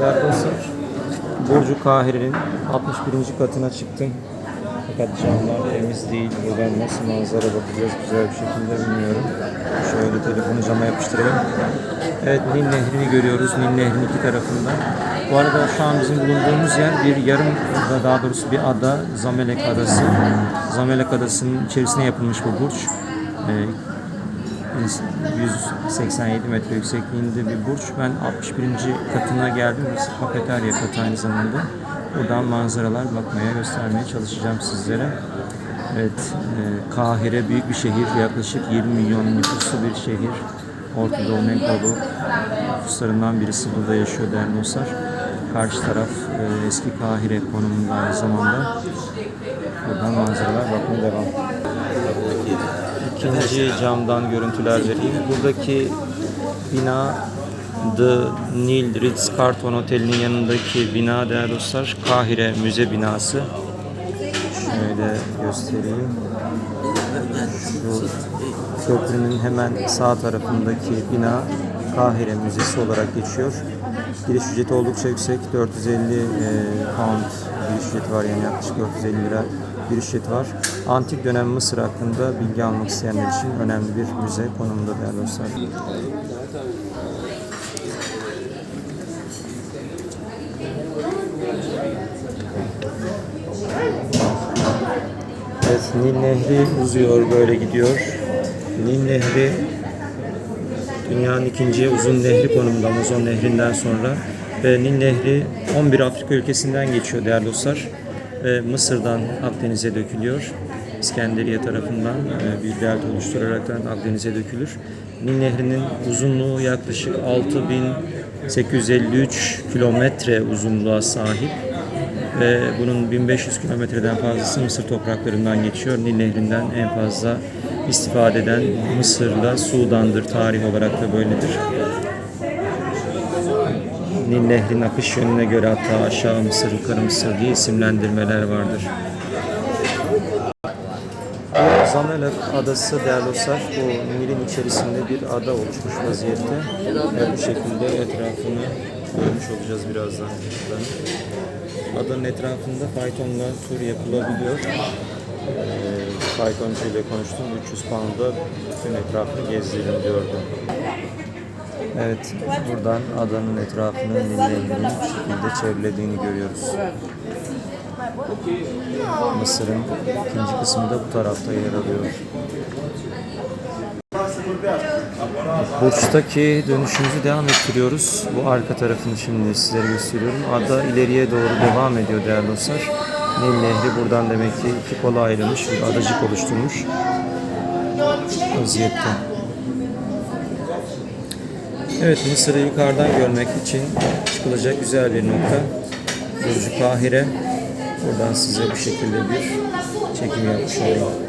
Dostlar, Burcu Kahire'nin 61. katına çıktım. Fakat camlar temiz değil. Buradan nasıl manzara bakacağız güzel bir şekilde bilmiyorum. Şöyle telefonu cama yapıştırayım. Evet Nil Nehri'ni görüyoruz. Nil Nehri'nin iki tarafında. Bu arada şu an bizim bulunduğumuz yer bir yarım, daha doğrusu bir ada, Zamelek Adası. Zamelek Adası'nın içerisine yapılmış bu burç. Ee, 187 metre yüksekliğinde bir burç. Ben 61. katına geldim. Kafeterya katı aynı zamanda. Buradan manzaralar bakmaya, göstermeye çalışacağım sizlere. Evet, e, Kahire büyük bir şehir. Yaklaşık 20 milyon nüfuslu bir şehir. Orta Doğu'nun en nüfuslarından birisi burada yaşıyor değerli dostlar. Karşı taraf e, eski Kahire konumunda aynı zamanda. Buradan manzaralar bakmaya devam. İkinci camdan görüntüler vereyim. Buradaki bina The Nil Ritz Carlton Oteli'nin yanındaki bina değerli dostlar Kahire Müze binası. Şöyle göstereyim. Şu köprünün hemen sağ tarafındaki bina Kahire Müzesi olarak geçiyor. Giriş ücreti oldukça yüksek. 450 e, pound giriş ücreti var yani yaklaşık 450 lira bir ücreti var. Antik dönem Mısır hakkında bilgi almak isteyenler için önemli bir müze konumunda değerli dostlar. Evet, Nil Nehri uzuyor, böyle gidiyor. Nil Nehri dünyanın ikinci uzun nehri konumunda Amazon Nehri'nden sonra ve Nil Nehri 11 Afrika ülkesinden geçiyor değerli dostlar. Ve Mısır'dan Akdeniz'e dökülüyor. İskenderiye tarafından e, bir delta oluşturaraktan Akdeniz'e dökülür. Nil Nehri'nin uzunluğu yaklaşık 6853 kilometre uzunluğa sahip ve bunun 1500 kilometreden fazlası Mısır topraklarından geçiyor. Nil Nehri'nden en fazla istifade eden Mısır'la Sudan'dır tarih olarak da böyledir. Nil Nehri'nin akış yönüne göre hatta aşağı Mısır, yukarı Mısır diye isimlendirmeler vardır. Zamelek Adası değerli dostlar, bu Nil'in içerisinde bir ada oluşmuş vaziyette. Ve bu şekilde etrafını görmüş olacağız birazdan. Adanın etrafında faytonla tur yapılabiliyor. Faytoncu ile konuştum. 300 pound'a bütün etrafını gezdirin diyordu. Evet, buradan adanın etrafını Nil Nehri'nin bu şekilde çevrelediğini görüyoruz. Mısır'ın ikinci kısmı da bu tarafta yer alıyor. Burç'taki dönüşümüzü devam ettiriyoruz. Bu arka tarafını şimdi sizlere gösteriyorum. Ada ileriye doğru devam ediyor değerli dostlar. Nil Nehri buradan demek ki iki kola ayrılmış bir adacık oluşturmuş vaziyette. Evet Mısır'ı yukarıdan görmek için çıkılacak güzel bir nokta. Burcu Kahire. Buradan size bu şekilde bir çekim yapmış olayım.